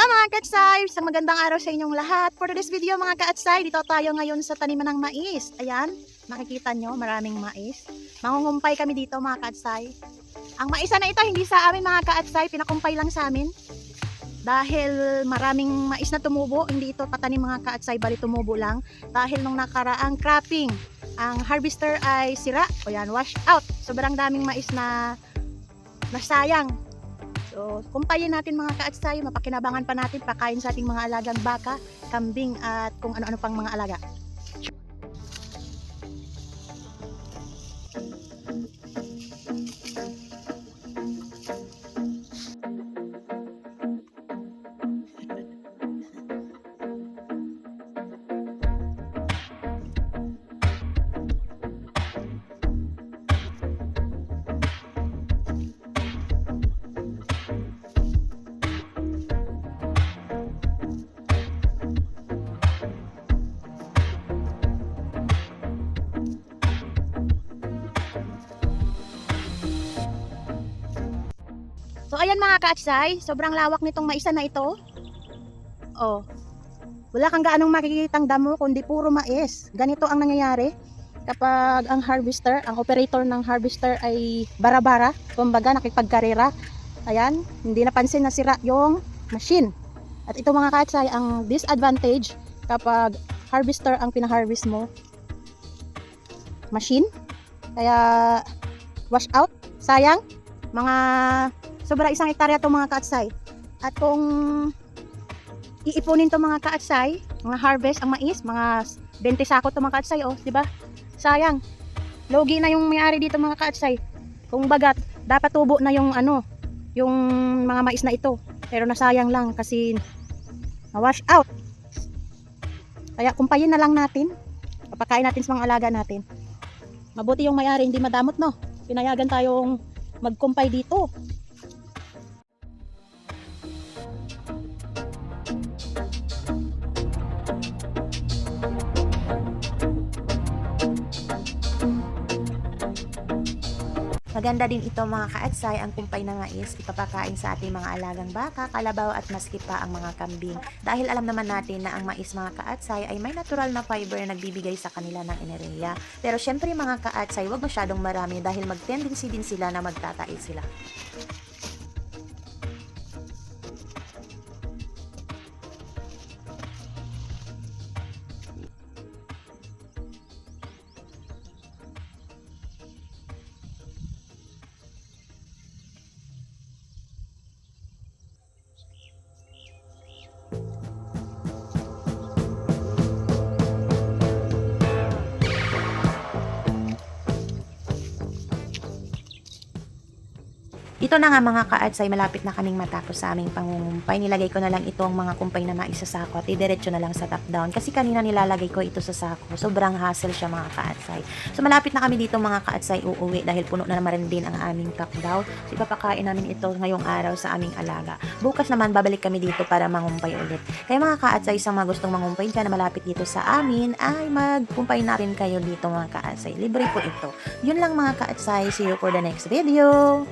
Hello mga kaatsay! Isang magandang araw sa inyong lahat. For this video mga kaatsay, dito tayo ngayon sa taniman ng mais. Ayan, makikita nyo, maraming mais. Mangungumpay kami dito mga kaatsay. Ang maisa na ito, hindi sa amin mga kaatsay, pinakumpay lang sa amin. Dahil maraming mais na tumubo, hindi ito patanim mga kaatsay, bali tumubo lang. Dahil nung nakaraang cropping, ang harvester ay sira, o yan, wash out. Sobrang daming mais na nasayang. So, kumpayin natin mga kaatsay, mapakinabangan pa natin, pakain sa ating mga alagang baka, kambing at kung ano-ano pang mga alaga. Ayan mga kaatsay, sobrang lawak nitong maisa na ito. Oh. Wala kang gaanong makikitang damo kundi puro mais. Ganito ang nangyayari kapag ang harvester, ang operator ng harvester ay bara-bara, kumbaga nakipagkarera. Ayan, hindi napansin na sira yung machine. At ito mga kaatsay, ang disadvantage kapag harvester ang pinaharvest mo, machine. Kaya wash out, sayang. Mga sobra isang hektarya itong mga kaatsay. At kung iipunin to mga kaatsay, mga harvest ang mais, mga 20 sako to mga kaatsay, oh, di ba? Sayang. Logi na yung may-ari dito mga kaatsay. Kung bagat, dapat tubo na yung ano, yung mga mais na ito. Pero nasayang lang kasi na-wash out. Kaya kumpayin na lang natin. Papakain natin sa mga alaga natin. Mabuti yung may-ari hindi madamot no. Pinayagan tayong magkumpay dito. Maganda din ito mga kaatsay, ang kumpay na mais, ipapakain sa ating mga alagang baka, kalabaw at maski pa ang mga kambing. Dahil alam naman natin na ang mais mga kaatsay ay may natural na fiber na nagbibigay sa kanila ng enerhiya. Pero syempre mga kaatsay, wag masyadong marami dahil mag-tendency din sila na magtatai sila. Ito na nga mga kaatsay, malapit na kaming matapos sa aming pangungumpay. Nilagay ko na lang itong mga kumpay na mais sa sako at idiretso na lang sa top down. Kasi kanina nilalagay ko ito sa sako. Sobrang hassle siya mga kaatsay. So malapit na kami dito mga kaatsay uuwi dahil puno na naman din ang aming top down. So ipapakain namin ito ngayong araw sa aming alaga. Bukas naman babalik kami dito para mangumpay ulit. Kaya mga kaatsay, isang mga gustong mangumpay dyan na malapit dito sa amin ay magkumpay na rin kayo dito mga kaatsay. Libre po ito. Yun lang mga kaatsay. See you for the next video.